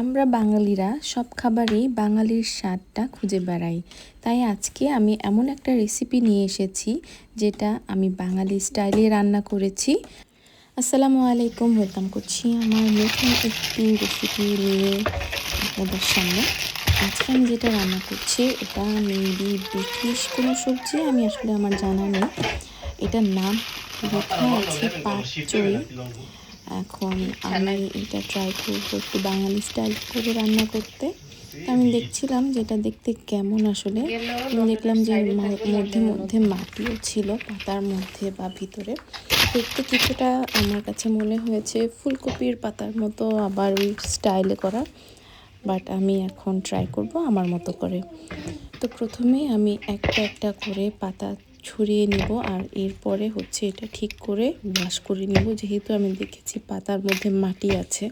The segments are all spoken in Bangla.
আমরা বাঙালিরা সব খাবারেই বাঙালির স্বাদটা খুঁজে বেড়াই। তাই আজকে আমি এমন একটা রেসিপি নিয়ে এসেছি, যেটা আমি বাঙালি স্টাইলে রান্না করেছি। আসসালামু আলাইকুম ওয়েলকাম করছি আমার নতুন একটি রেসিপি নিয়ে আপনাদের সামনে। আজকে আমি যেটা রান্না করছি, এটা মেবি ব্রিটিশ কোনো সবজি, আমি আসলে আমার জানা নেই। এটার নাম লেখা আছে পাঁচ এখন আমি এটা ট্রাই করব একটু বাঙালি স্টাইল করে রান্না করতে। আমি দেখছিলাম যেটা দেখতে কেমন আসলে। আমি দেখলাম যে মধ্যে মধ্যে মাটিও ছিল পাতার মধ্যে বা ভিতরে। দেখতে কিছুটা আমার কাছে মনে হয়েছে ফুলকপির পাতার মতো আবার ওই স্টাইলে করা। বাট আমি এখন ট্রাই করব আমার মতো করে। তো প্রথমেই আমি একটা একটা করে পাতা ছড়িয়ে নিব আর এরপরে হচ্ছে এটা ঠিক করে ওয়াশ করে নিব। যেহেতু আমি দেখেছি পাতার মধ্যে মাটি আছে।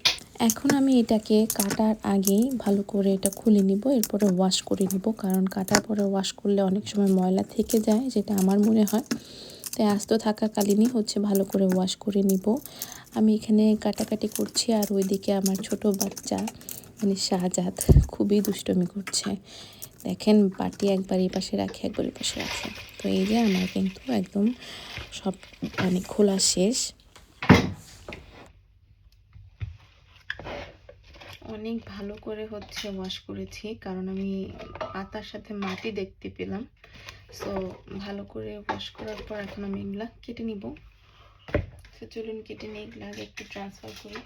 এখন আমি এটাকে কাটার আগেই ভালো করে এটা খুলে নিব, এরপরে ওয়াশ করে নিব। কারণ কাটার পরে ওয়াশ করলে অনেক সময় ময়লা থেকে যায়, যেটা আমার মনে হয়। তাই আস্ত থাকাকালীনই হচ্ছে ভালো করে ওয়াশ করে নিব। আমি এখানে কাটাকাটি করছি আর ওইদিকে আমার ছোট বাচ্চা মানে শাহজাদ খুবই দুষ্টমি করছে। দেখেন বাটি একবার এই পাশে রাখে, একবার এই পাশে রাখি। তো এই যে আমার কিন্তু একদম সব মানে খোলা শেষ। অনেক ভালো করে হচ্ছে ওয়াশ করেছি, কারণ আমি পাতার সাথে মাটি দেখতে পেলাম। সো ভালো করে ওয়াশ করার পর এখন আমি এগুলা কেটে নিব। তো চলুন কেটে নিয়ে এগুলা আগে একটু ট্রান্সফার করি।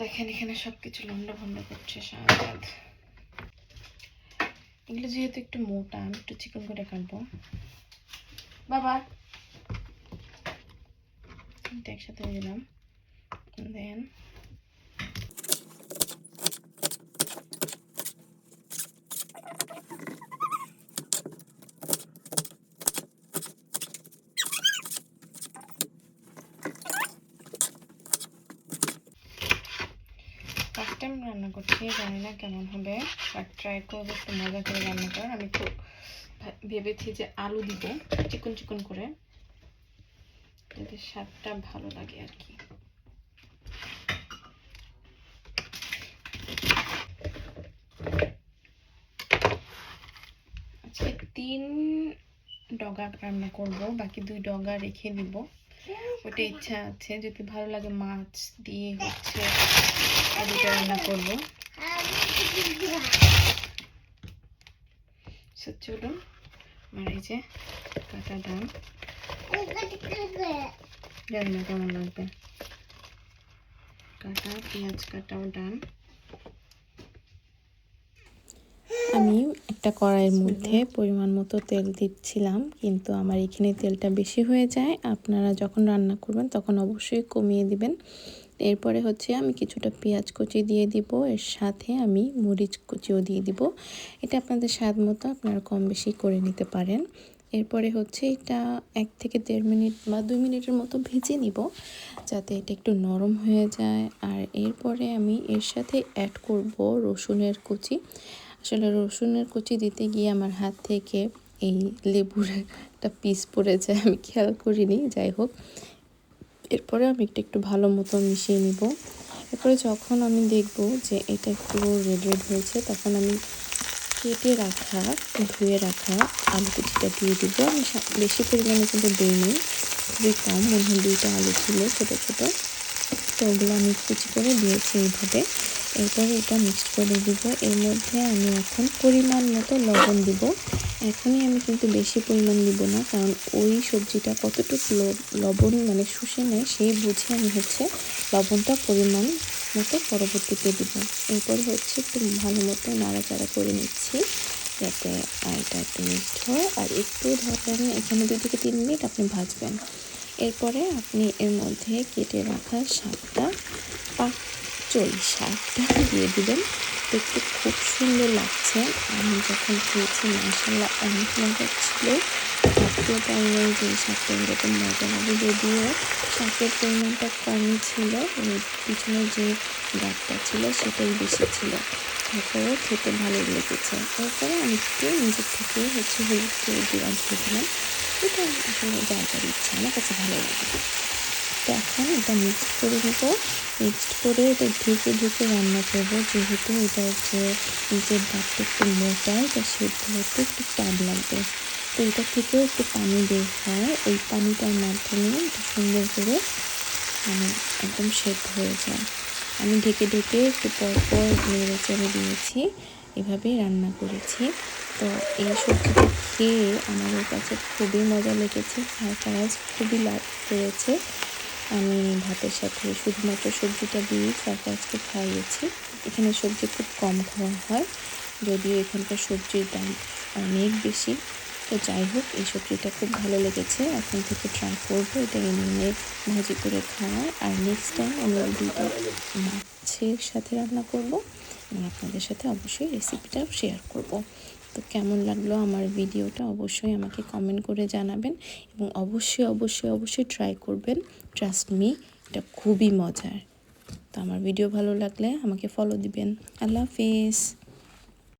দেখেন এখানে সব কিছু লন্ড ভন্ড করছে, সারারাত। এগুলো যেহেতু একটু মোটা আমি একটু চিকন করে কাটবো। বাবা একসাথে দিলাম দেন ফার্স্ট টাইম রান্না করছি, জানি না কেমন হবে বাট ট্রাই করব একটু মজা করে রান্না করার। আমি ভা- ভেবেছি যে আলু দিব, চিকন চিকন করে। যাতে স্বাদটা ভালো লাগে আর কি। তিন ডগা রান্না করব, বাকি দুই ডগা রেখে দিব। ওটা ইচ্ছা আছে যদি ভালো লাগে মাছ দিয়ে হচ্ছে আলুটা রান্না করব। So, চলুন আমার এই যে কাটা ডান জানি না কেমন লাগবে। কাটা পেঁয়াজ কাটাও ডান আমি একটা কড়াইয়ের মধ্যে পরিমাণ মতো তেল দিচ্ছিলাম কিন্তু আমার এখানে তেলটা বেশি হয়ে যায়। আপনারা যখন রান্না করবেন তখন অবশ্যই কমিয়ে দিবেন। এরপরে হচ্ছে আমি কিছুটা পেঁয়াজ কুচি দিয়ে দিব। এর সাথে আমি মরিচ কুচিও দিয়ে দিব। এটা আপনাদের স্বাদ মতো আপনারা কম বেশি করে নিতে পারেন। এরপরে হচ্ছে এটা এক থেকে দেড় মিনিট বা দুই মিনিটের মতো ভেজে নিব যাতে এটা একটু নরম হয়ে যায়। আর এরপরে আমি এর সাথে অ্যাড করব রসুনের কুচি। আসলে রসুনের কুচি দিতে গিয়ে আমার হাত থেকে এই লেবুর একটা পিস পড়ে যায়, আমি খেয়াল করিনি, যাই হোক। এরপরে আমি একটু একটু ভালো মতো মিশিয়ে নিব। এরপরে যখন আমি দেখব যে এটা একটু রেড রেড হয়েছে, তখন আমি কেটে রাখা, ধুয়ে রাখা আলু কুচিটা দিয়ে দিব। আমি বেশি পরিমাণে কিন্তু দিইনি, খুবই কম, মনে হয় দুইটা আলু ছিল ছোটো ছোটো। তো ওগুলো আমি কুচি করে দিয়েছি এইভাবে। এরপরে এটা মিক্সড করে দিব। এর মধ্যে আমি এখন পরিমাণ মতো লবণ দিব। এখনই আমি কিন্তু বেশি পরিমাণ দিব না, কারণ ওই সবজিটা কতটুকু লবণ মানে শুষে নেয় সেই বুঝে আমি হচ্ছে লবণটা পরিমাণ মতো পরবর্তীতে দিব। এরপর হচ্ছে একটু ভালো মতো নাড়াচাড়া করে নিচ্ছি, যাতে এটা একটু মিক্সড হয়। আর একটু ধরেন এখানে দুই থেকে তিন মিনিট আপনি ভাজবেন। এরপরে আপনি এর মধ্যে কেটে রাখা শাকটা পাক চই শাকটা দিয়ে দিবেন। দেখতে খুব সুন্দর লাগছে। আমি যখন খেয়েছি মশলা অনেক মজা ছিল। ভাবতেও পারিনি যে শাকটা এরকম মজা লাগে যদিও শাকের পরিমাণটা কমই ছিল পিছনে যে গাছটা ছিল সেটাই বেশি ছিল। তারপরেও খেতে ভালো লেগেছে। এরপরে আমি একটু নিজের থেকে হচ্ছে হলুদ দিলাম, দিয়ে দিলাম। এটা আসলে যার ইচ্ছা, আমার কাছে ভালো লাগে। এখন এটা মিক্সড করে দেব মিক্সড করে এটা ঢেকে ঢেকে রান্না করব। যেহেতু এটা হচ্ছে নিচের ডাকটা একটু মোটা, এটা সেদ্ধ হতে একটু টাইম লাগবে। তো এটা থেকেও একটু পানি বের হয়। ওই পানিটার মাধ্যমে এটা সুন্দর করে মানে একদম সেদ্ধ হয়ে যায়। আমি ঢেকে ঢেকে একটু পর পর নেড়ে চেড়ে দিয়েছি। এভাবেই রান্না করেছি। তো এই সবজিটা খেয়ে আমাদের কাছে খুবই মজা লেগেছে। ফ্রাইড রাইস খুবই লাভ করেছে আমি ভাতের সাথে শুধুমাত্র সবজিটা দিয়ে ফ্রাইড রাইসকে খাইয়েছি। এখানে সবজি খুব কম খাওয়া হয়, যদিও এখানকার সবজির দাম অনেক বেশি। তো যাই হোক, এই সবজিটা খুব ভালো লেগেছে। এখন থেকে ট্রাই করব এটা এনে ভাজি করে খাওয়ার আর নেক্সট টাইম আমি দুটো মাছের সাথে রান্না করব। এবং আপনাদের সাথে অবশ্যই রেসিপিটাও শেয়ার করব। তো কেমন লাগল আমার ভিডিওটা অবশ্যই আমাকে কমেন্ট করে জানাবেন এবং অবশ্যই অবশ্যই অবশ্যই ট্রাই করবেন। ট্রাস্ট মি এটা খুবই মজার। তো আমার ভিডিও ভালো লাগলে আমাকে ফলো দিবেন। আল্লাহ হাফিজ।